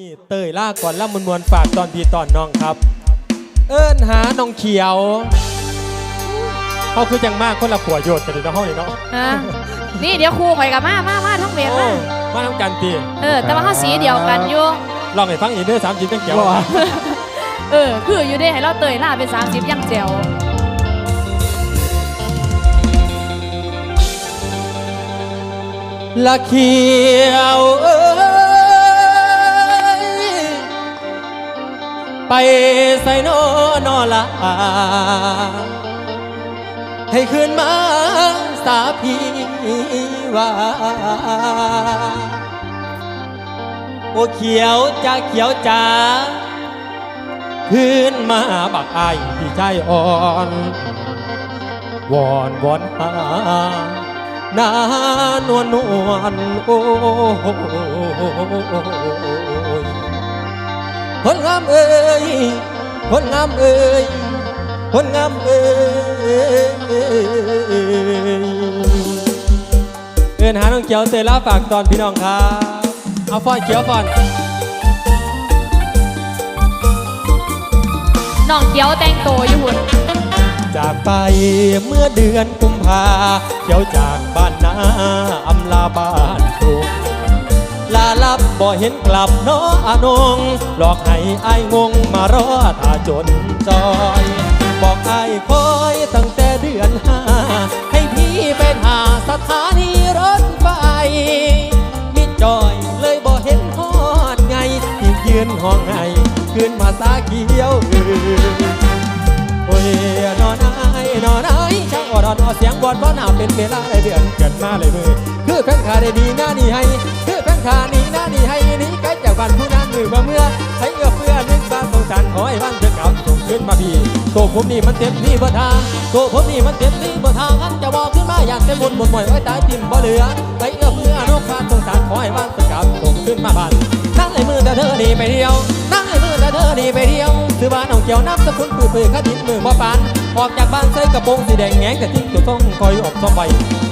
นี่เตยล่าก่อนล่ำมวลมวลฝากตอนพี่ตอนน้องครับ เอิ้นหาน้องเขียวเขาคือจังมากคนละผัวโยชน์กันเลยเนาะห้องนี้เนาะฮะนี่เดี๋ยวครูข่อยกับมามามาทั้งเวรโอ้มามาทำกันตีเออ แต่ว่าเขาสีเดียวกันอยู่ลองให้ฟังอีกเด้อสามสิบจังเขียวเออ คืออยู่ได้ให้เราเตยล่าเป็น30ยังแจ๋วละเขียวเอ้ย ไปใส่นอนอละให้คืนมาสาพีว่าโอเขียวจ้าเขียวจ้าคืนมาบักไอที่ใจอ่อนวอนวอนหานานวลนวลโอ้ คนงามเอ้ยคนงามเอ้ยคนงามเอ้ยเอินหาน้องเขียวเตยล่าฝากตอนพี่น้องครับเอาฟอนเขียวฟอนน้องเขียวแต่งโตวอยู่หุ่นจากไปเมื่อเดือนกุมภาเขียวจากบ้านนาอำลาบ้านกรุงลาลั บ่เห็นกลับเน้ออนงหลอกให้อายงงมารอท่าจนจอย บอกอายคอยตั้งแต่เดือนห้าให้พี่ไปหาสถานีรถไฟมิจอยเลยบ่เห็นฮอดไงที่ยืนห้องไห้ขึ้นมาสาเขียวอ่ยโอ้ยนอนไอ้นอนไอ้ช่างอดอนอเสียงบอลบอลหนาเป็นเวลาได้เดือนเกิดมาเลยมือคือแฟนขาได้ดีหน้านี่ให้ คือแฟนขานี่นะนี่ให้นี่ไกลจากบ้านผู้นั้นมือบ่เมื่อใช้เอื้อเฟื้อนึกบ้านสงสารขอให้บ้านเธอกลับส่งขึ้นมาพี่โตผมนี่มันเต็มที่บ่ทางโตผมนี่มันเต็มที่บ่ทางอันจะบอกขึ้นมาอย่างเต็มบนบนหมอยไว้ตายติ่มบ่เหลือใช้เอื้อเฟื้อนกบ้านสงสารขอให้บ้านเธอกลับส่งขึ้นมาบ้านนั่งในมือแต่เธอหนีไปเที่ยวนั่งในมือแต่เธอหนีไปเที่ยว ซื้อบ้านเอาเกี่ยวนับสกุลปืนปืนข้าดิ้นมือบ่อปานออกจากบ้านใส่กระโปรงสีแดงแงงแต่ทิ้งตัวต้องคอยออกซอมใบ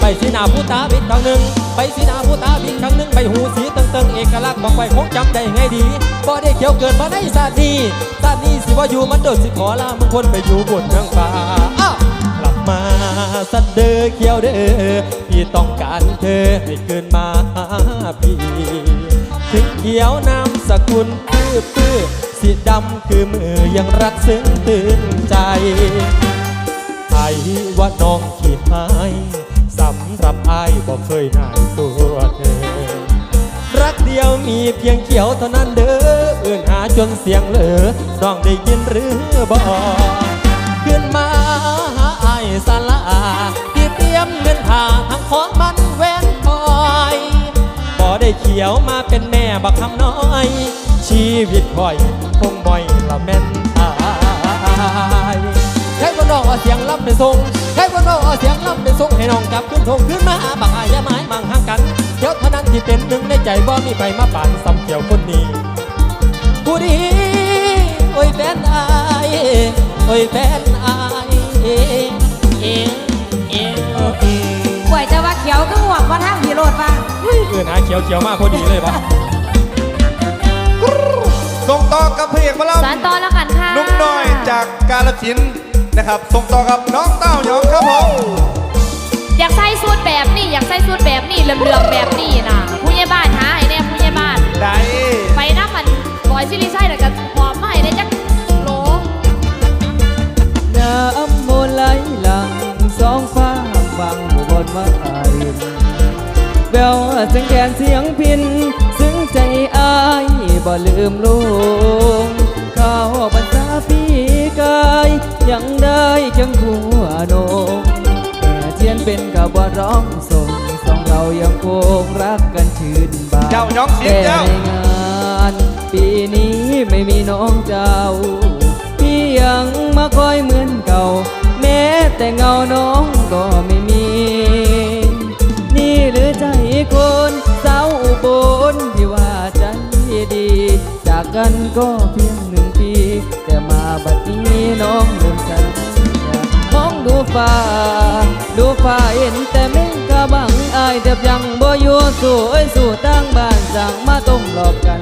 ไปสีหน้าผู้ตาบิดครั้งหนึ่งไปสีหน้าผู้ตาบิดครั้งหนึ่งใบหูสีเติงๆเอกลักษณ์บอกไว้คงจำได้ไงดีบ่ได้เขียวเกินมาในชาตินี้ชานีสิว่าอยู่มันโดดสิขอลามึงคนไปอยู่บนเมืองฟ้าอ้าวกลับมาสัตเดอเขียวเด้อพี่ต้องการเธอให้เกินมาหาพี่ถึงเขียวนามสกุลปื้อปื้อ สีดำคือมือยังรักซึ้งตื่นใจไอ้ว่าน้องขี้หายสำหรับไอ้ายบอกเคยนายตัวเธอ รักเดียวมีเพียงเขียวเท่านั้นเด้อเอื่นหาจนเสียงเหลือน้องได้ยินหรือบ่ขึ้นมาหาไอ้สาลาที่เตรียมเงินผ่าทั้งของมันแหวนคอยบ่ได้ เขียวมาเป็นแม่บักคำน้อย ชีวิตคอยคงบ่อยละแม่นตายใช้คนน้องเอาเสียงลำไปส่งใช้คนน้องเอาเสียงลำไปส่งให้น้องกลับขึ้นทงขึ้นมาบักอายาไม้มังห่างกันเดี๋ยวเท่านั้นที่เป็นหนึ่งในใจบ่มีใครมาปั่นซำเกี่ยวคนนี้ผู้ดีโอ้ยแฟนอายโอ้ยแฟนอายเอ๊ะ อื่นหาเขียวเขียวมากพอดีเลยปะส่งต่อกับเพลงมาแล้วสารต่อแล้วกันค่ะนุ่มน้อยจากกาลสินธุ์นะครับ ส่งต่อกับน้องเต้าหยองครับผมอยากใส่สูทแบบนี้อยากใส่สูทแบบนี้เหลื่อมๆแบบนี้นะผู้ใหญ่บ้านหาให้แน่ผู้ใหญ่บ้านได้ไปน้ำมันบอยซิลิไซแล้วก็หอมมาให้ได้จักโหลน้ำโมไหลหลังสองฟ้าฟังอยู่บนมาอาย แววเสียงแกนเสียงพิน ซึ้งใจอายบ่ลืมลุงข้าวบรรษาพี่กายยังได้เคียงคู่โนงแต่เทียนเป็นกับว่าร้องส่งสองเรายังคงรักกันชื่นบานเจ้ายองเสียงแต่เจ้าในงานปีนี้ไม่มีน้องเจ้า พี่ยังมาคอยเหมือนเก่า แม้แต่เงาน้องก็ไม่ กันก็เพียงหนึ่งปี แต่มาบัดนี้น้องเริ่มสัญญามองดูฟ้า ดูฟ้าเห็นแต่เมฆกะบังอายแทบยังบ่อยู่สู้เอ้ยสู้ตั้งบ้านสั่งมาต้มหลอกกัน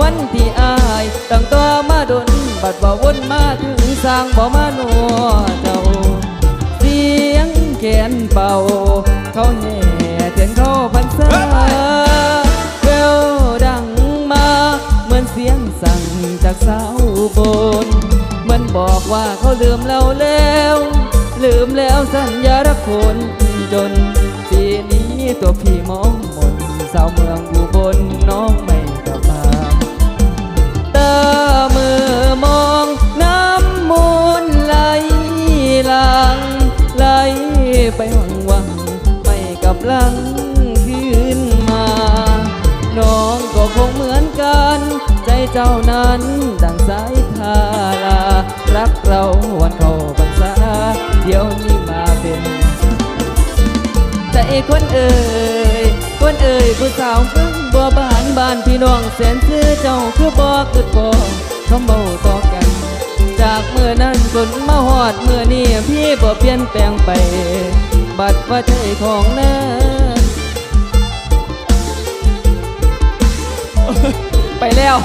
วันที่อายตั้งตัวมาดนบัดว่วนมาถึงสร้างบ่มาหนัวเจ้า เสียงแขนเป่า สาวบนเหมือนบอกว่าเขาลืมเราแล้ว ลืมแล้วสัญญารักคนจนปีนี้ตัวพี่มองมนสาวเมืองอุบลน้องไม่กลับมาตามือมอง เจ้านั้นดังสายทาลา รักเราวันเข้าพรรษาเดี๋ยวนี้มาเป็นแต่คนเอ่ยคนเอ่ยผู้สาวพึ่งบัวบานบ้านพี่น้องแสนซื้อเจ้าคือบอกคือบอกคำเบาต่อกัน จากเมื่อนั้นจนมาหอดเมื่อนี้พี่บ่เปลี่ยนแปลงไป บัดว่าใจของนั้น แล้ว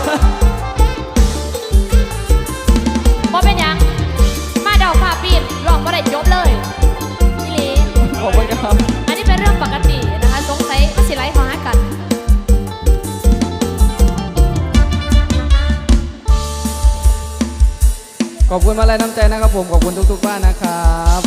บ่เป็นหยัง มาเดาฝ่าปีนลองบ่ได้จบเลยอีหลีขอบคุณครับ อันนี้เป็นเรื่องปกตินะคะ สงสัยมันสิไหลของหากัน ขอบคุณมาลัยน้ำใจนะครับผม ขอบคุณทุกๆบ้านนะครับ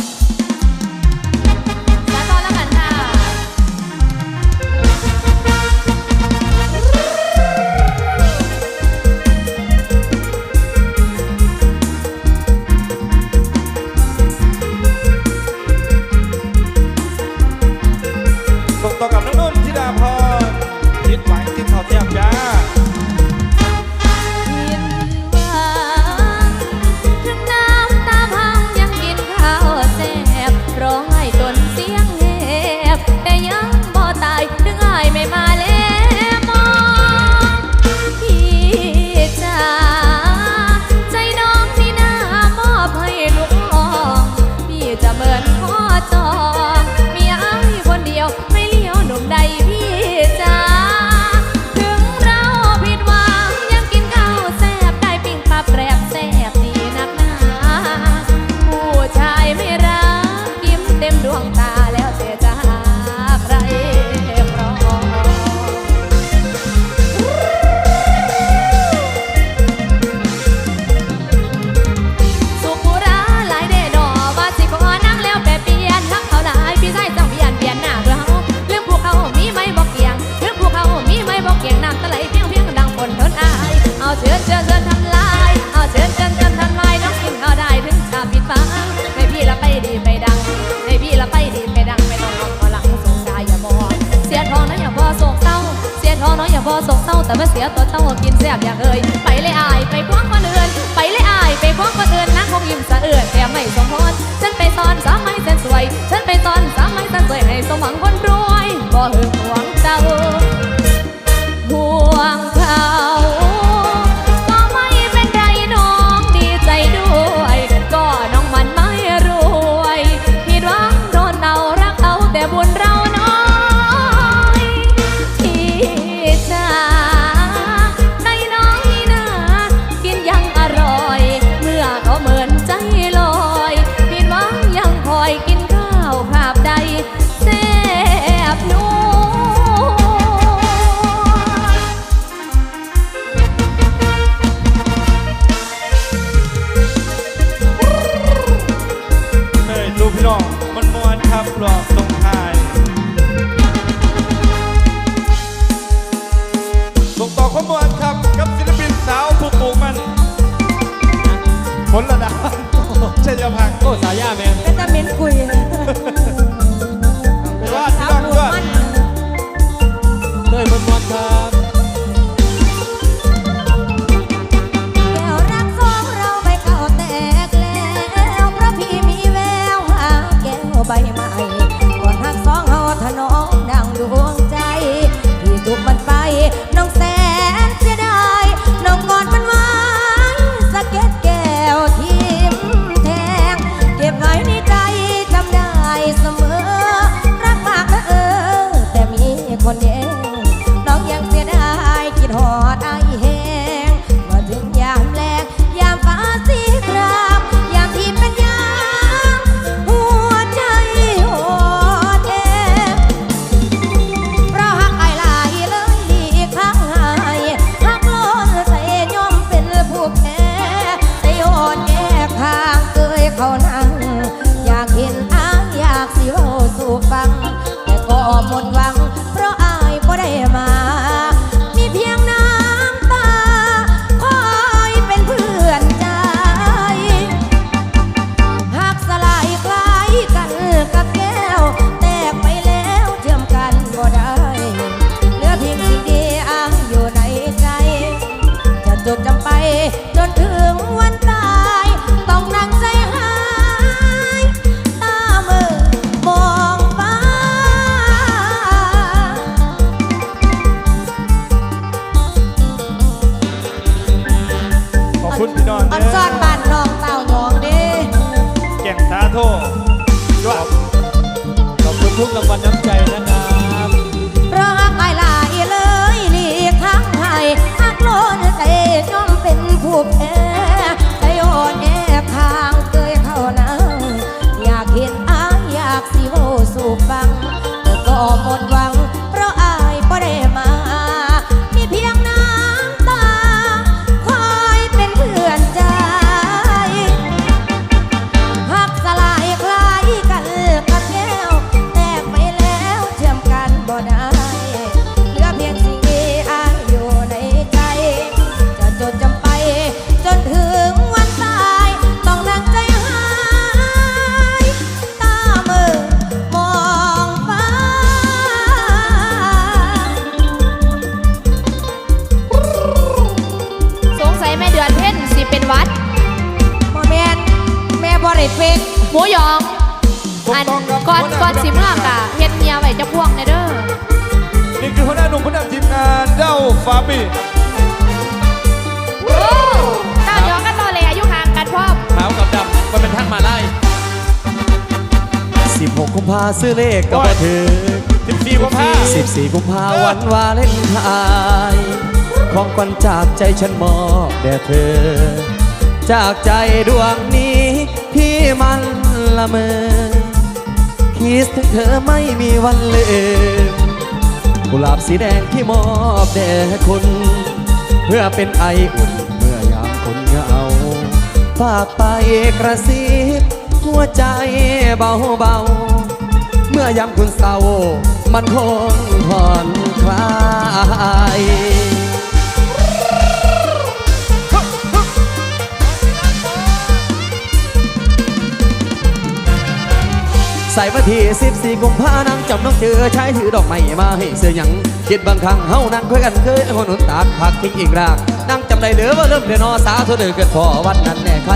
แต่ว่าเสียตัวเต้ากินแซ่บอย่างเอ่ยไปเลยอายไปคว้างคนอื่นไปเลยอายไปคว้างคนอื่นนะคงยิ้มสะเอื่นแต่ไม่สมพรฉันไปตอนสามไม่แสนสวย ฉันไปตอนสามไม่แสนสวยให้สมหวังคนรวยบ่หึงหวงเจ้าห่วงเขา จดจำไป จนถึงวันตาย ต้องนั่งใจหาย ตามือมองฟ้า ขอบคุณพี่น้องอันเด้ซ่อนบ้านน้องเต่าหยองเด้แก่งสาโทด้วยขอบคุณทุกรางวัลน้ำใจนะ ฟาบีโอ้เต้าหยองกันต่อเลยอายุห่างกันพร้อมขาวกับดำมันเป็นทางมาไล่16กุมภาซื้อเลขก็บ่ถึงสิบสี่กุมภา14กุมภาวันวาเลนไทน์ของขวัญจากใจฉันมอบแด่เธอ จากใจดวงนี้พี่มันละเมอคิดถึงเธอไม่มีวันลืม กุหลาบสีแดงที่มอบแด่คุณ เพื่อเป็นไออุ่นเมื่อยามคนเหงาฝากไปกระซิบหัวใจเบาเบาๆ เมื่อยามคุณเศร้ามันคงผ่อนคลาย ใส่วันที่14กุมภานังจำน้องเจอใช้ถือดอกไม้มาให้เสื้อหยังคิดบางครั้งเฮานั่งคุยกันเคยคนหนุนตากผักทิ้งอีกรากนั่งจำได้เหลือว่าเริ่มเดือนอสาธุเดือเกิดพอวันนั้นแน่ใคร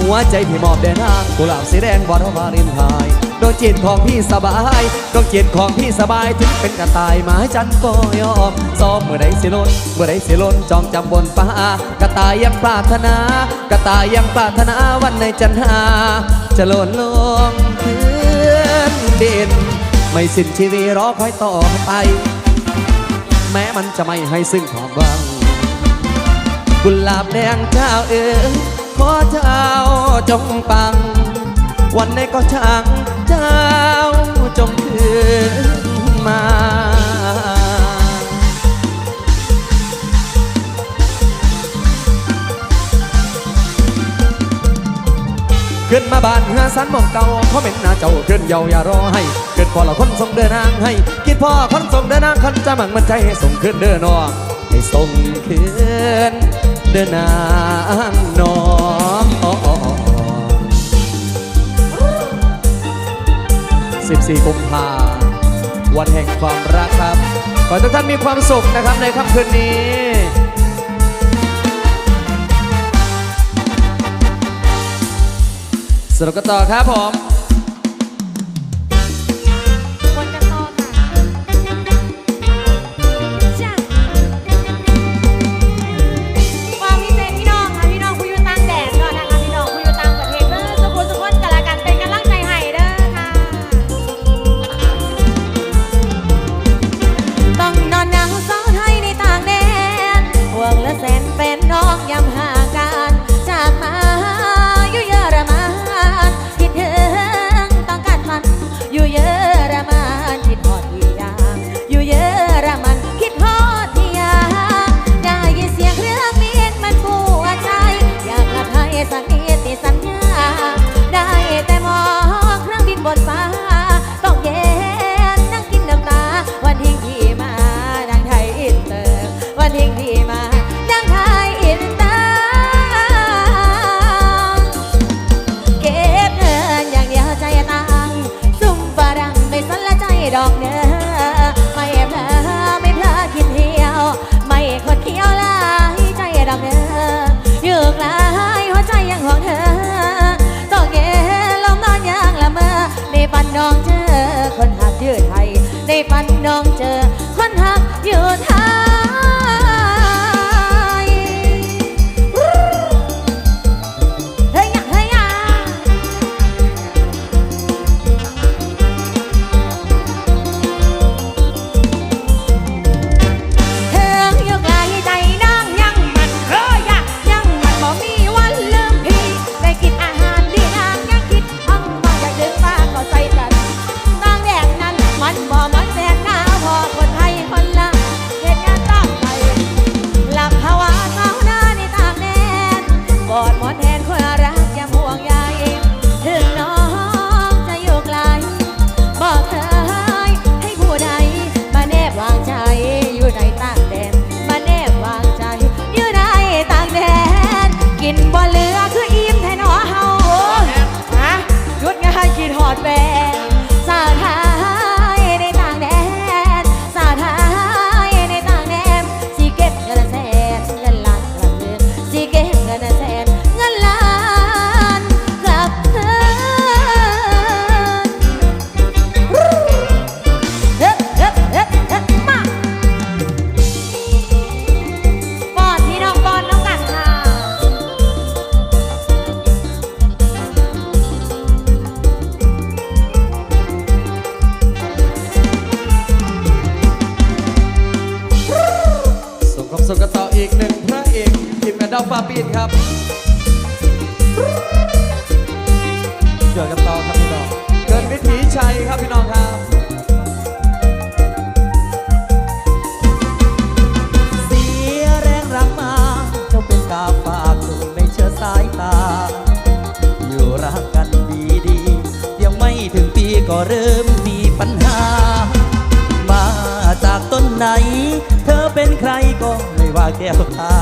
หัวใจที่มอบแด่นางกุหลาบสีแดงบอดวารินไทยดวงจิตของพี่สบายดวงจิตของพี่สบายถึงเป็นกระต่ายหมาจันก็ยอมซ้อมเมื่อใดสิล้นเมื่อใดสิล้นจองจำบนฟ้ากระต่ายยังปรารถนากระต่ายยังปรารถนาวันในจันทาจะหล่นลง ไม่สิ้นชีวิตรอคอยต่อไป แม้มันจะไม่ให้ซึ่งความหวังกุหลาบแดงเจ้าเอ๋ยขอเจ้าจงปัง วันไหนก็ช่างเจ้าจงคืนมาขึ้นมาบ้านเฮือสันหมองเก่าเขาเป็นหน้าเจ้าขึ้นเยาอย่ารอให้ เกิดพอละคนส่งเดินนางให้คิดพ่อคนส่งเดินนางคนจะมั่งมันใจให้ส่งขึ้นเดินนองให้ส่งขึ้นเดินนางน้อง14กุมภาวันแห่งความรักครับ ขอให้ทุกท่านมีความสุขนะครับในค่ำคืนนี้สรุปกันต่อครับผม ไหน เธอเป็นใครก็ไม่ว่าแก้วตา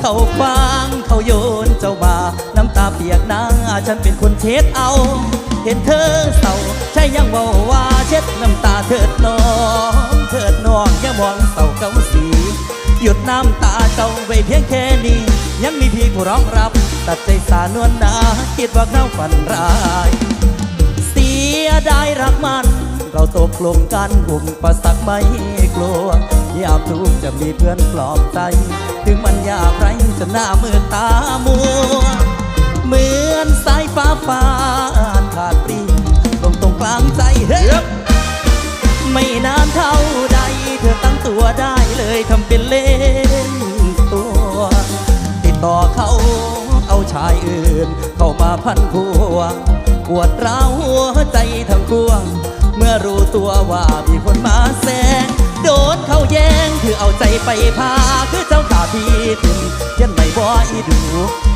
เขาคว้างเขาโยนเจ้ามาน้ำตาเปียกหน้าฉันเป็นคนเช็ดเอา เห็นเธอเศร้าใช่ยังบอกว่าเช็ดน้ำตาเถิดน้องเถิดน้องอย่ามองเศร้าเกาสีหยุดน้ำตาเจ้าไว้เพียงแค่นี้ ยังมีพี่ผู้ร้องรับ ตัดใจสานวลนาคิดว่าเราฝันร้าย เสียดายรักมัน เราตกลงกันหุ่มประสักไม่กลัวยามทุกข์จะมีเพื่อนปลอบใจ ถึงมันยากไรจะหน้ามือตามัว เหมือนสายฟ้าฟานขาดปรีตรงตรงกลางใจเฮ้ยไม่นานเท่าใด เธอตั้งตัวได้เลยทำเป็นเล่นตัว ติดต่อเขาเอาชายอื่น เข้ามาพันพวงปวดร้าวหัวใจทั้งควง เมื่อรู้ตัวว่ามีคนมาแซงโดนเขาแย่งคือเอาใจไปพา คือเจ้าขาพี่ถึงยันไม่บ่อยดู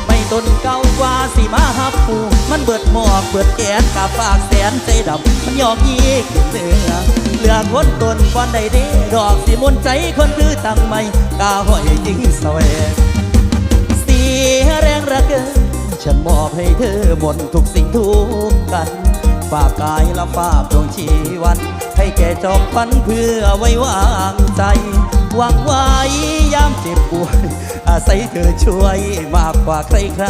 ไม่ต้นเก่ากว่าสิมาฮับปูมันเบิดหมอกเบิดแกนกาฝากแสนใจดำมันยอกยีกเหลือเหลือคนตนวันใดเด้ดอกสิมนใจคนคือตั้งไม่กาห้อยจริงสวงเสีแรงระเกินฉันมอบให้เธอหมดทุกสิ่งทุกกัน ฝากกายและฝากดวงชีวัน ให้แก่จอมพันเพื่อไว้วางใจหวังไว้ยามเจ็บป่วย อาศัยเธอช่วยมากกว่าใครใคร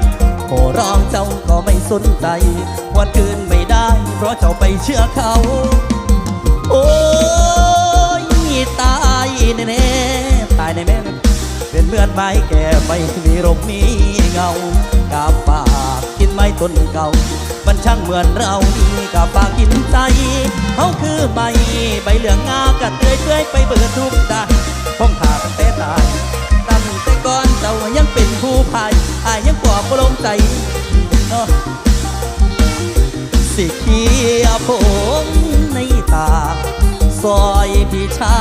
ๆโอร้องเจ้าก็ไม่สนใจ วันคืนไม่ได้ เพราะเจ้าไปเชื่อเขา โอ้ยตายแน่ๆตายในแม่เป็นเมื่อนไม้แก่ไม่มีร่มมีเงา กาฝากกินไม้ต้นเก่า มันช่างเหมือนเรานี่กาฝากกินใจเขาคือใบใบเหลืองงากัดเรื่อยไปเบิดทุกด้าพ้องขาตั้งแต่ตายตั้งแต่ก่อนเจ้ายังเป็นผู้พายอายยังปลอบประโลมใจเนาะสิเขียวผมในตาซอยพี่ชา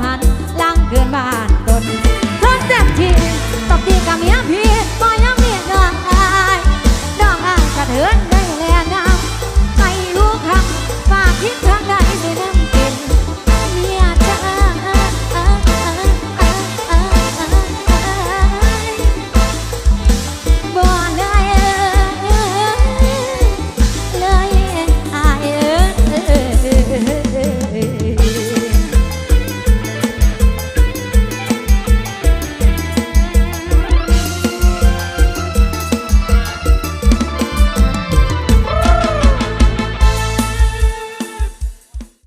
หันล่างเกินบ้านตนเพิ่นเต็มที่ตบตีกับเมียพี่บ่ยังเมียน้องอายน้องอายกระเถินได้แลงามไปรู้คำฝากคิดทางใด